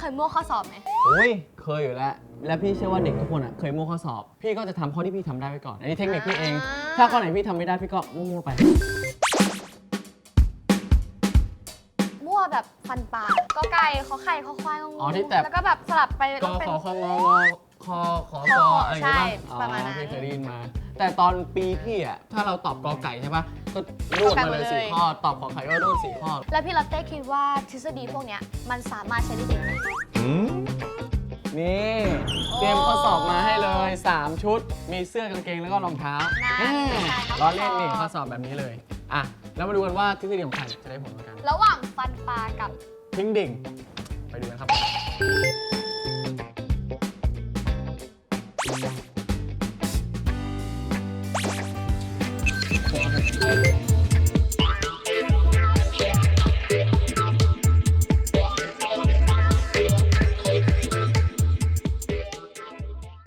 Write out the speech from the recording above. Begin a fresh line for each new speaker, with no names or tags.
เคยมั่วข้อสอบไหม
โอ้ยเคยอยู่แล้ว และพี่เชื่อว่าเด็กทุกคนอะเคยมั่วข้อสอบ พี่ก็จะทำข้อที่พี่ทำได้ไว้ก่อน อันนี้เทคนิคพี่เอง
อ่า
ถ้าข้อไหนพี่ทำไม่ได้พี่ก็มั่วๆไป
มั่วแบบฟันปลาก็ไก่ขอไข่ขอควายงง
อ๋อที่แบบ
แล้วก็แบบสลับไป
ก
ต้องเป็น
ขอคองงอ คอขอคออะไรอย่างเงี้ย
ใช่
ป่ะ
ประมาณนั้น
อ๋อพี่เคยได้ยินมา แต่ตอนปีพี่อะ ถ้าเราตอบกอไก่ใช่ป่ะก็รูดมาเลยสี่ข้อ ตอบขอไข่ก็รูดสี่ข้อ
แล้วพี่ลอตเต้คิดว่าทฤษฎีพวกเนี้ยมันสามารถใช้ได้จริงไหม
นี่เตรียมข้อสอบมาให้เลย 3 ชุด มีเสื้อกางเกงแล้วก็รองเท้า
นะ
เอ้ย
ใช่ครับ
ล้อเล่นนี่ข้อสอบแบบนี้เลย อะ แล้วมาดูกันว่าทฤษฎีของใครจะได้ผลกว่ากัน
ระหว่างฟันปลากับ
ทิ้งดิ่งไปดูกันครับ Thank you.